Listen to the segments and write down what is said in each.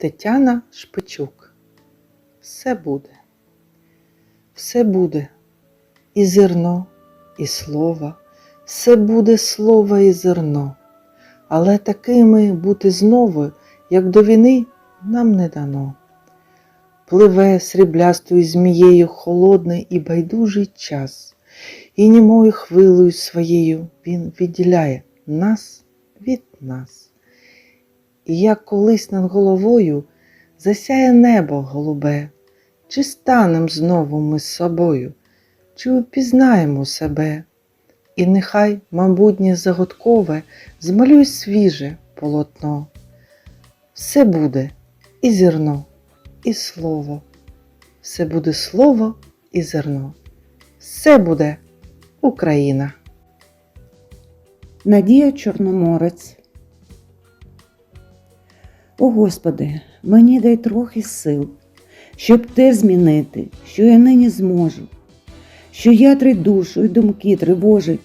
Тетяна Шпичук. Все буде. Все буде. І зерно, і слово, все буде слово і зерно. Але такими бути знову, як до війни, нам не дано. Пливе сріблястою змією холодний і байдужий час, і німою хвилею своєю він відділяє нас від нас. І як колись над головою засяє небо голубе, чи станем знову ми з собою, чи упізнаємо себе, і нехай майбутнє загадкове змалює свіже полотно. Все буде і зерно, і слово, все буде слово і зерно, все буде Україна. Надія Чорноморець. О Господи, мені дай трохи сил, щоб те змінити, що я нині зможу, що я три душу і думки тривожить,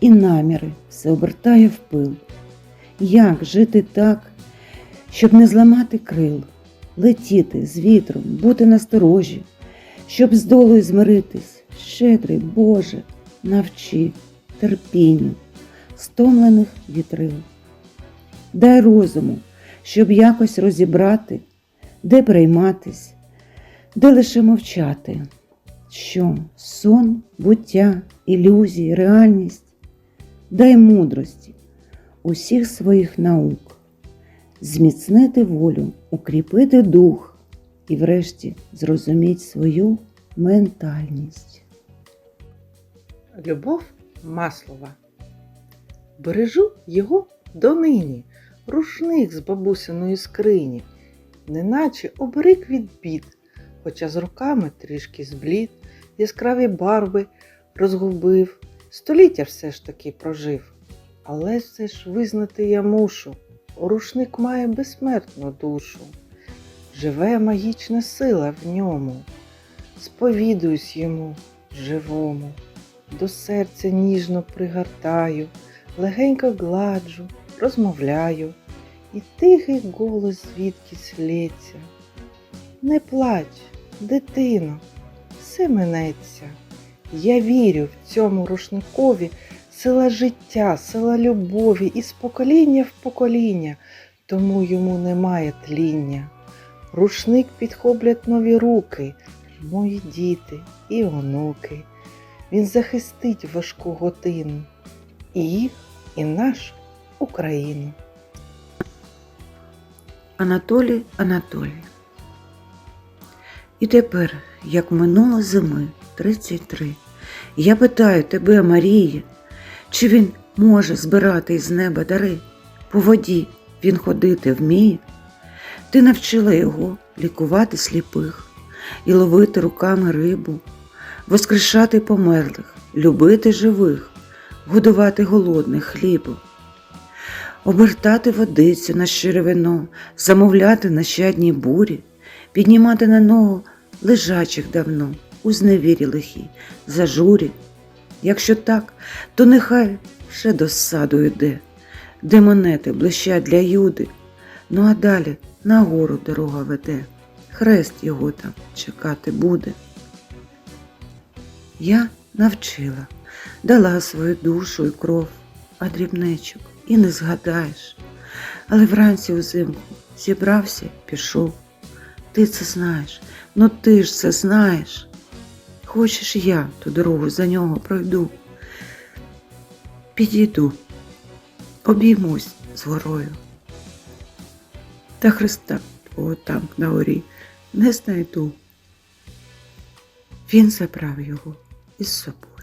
і наміри все обертає в пил. Як жити так, щоб не зламати крил, летіти з вітром, бути насторожі, щоб з долою змиритись, щедрий Боже, навчи терпінню стомлених вітрил. Дай розуму, щоб якось розібрати, де прийматись, де лише мовчати, що сон, буття, ілюзії, реальність, дай мудрості усіх своїх наук, зміцнити волю, укріпити дух і врешті зрозуміть свою ментальність. Любов Маслова. Бережу його донині, рушник з бабусиної скрині, неначе оберіг від бід, хоча з роками трішки зблід, яскраві барви розгубив, століття все ж таки прожив. Але все ж визнати я мушу, рушник має безсмертну душу, живе магічна сила в ньому, сповідуюсь йому живому. До серця ніжно пригортаю, легенько гладжу, розмовляю, і тихий голос звідки лється. Не плач, дитино, все минеться. Я вірю в цьому рушникові сила життя, сила любові із покоління в покоління, тому йому немає тління. Рушник підхоплять нові руки, мої діти і онуки. Він захистить важку годину і їх, і нашу Україну. Анатолій Анатолій. І тепер, як минуло зими 33, я питаю тебе, Марія, чи він може збирати із неба дари? По воді він ходити вміє? Ти навчила його лікувати сліпих і ловити руками рибу, воскрешати померлих, любити живих, годувати голодних хлібом обертати водицю на щире вино, замовляти на щадній бурі, піднімати на ногу лежачих давно, у зневірі лихі, зажурі. Якщо так, то нехай ще до саду йде, де монети блищать для юди, ну а далі нагору дорога веде, хрест його там чекати буде. Я навчила, дала свою душу і кров, а дрібничок і не згадаєш. Але вранці узимку зібрався, пішов. Ти це знаєш, ну ти ж це знаєш. Хочеш, я ту дорогу за нього пройду. Підійду, обіймусь з горою. Та Христа твого там на горі не знайду. Він забрав його із собою.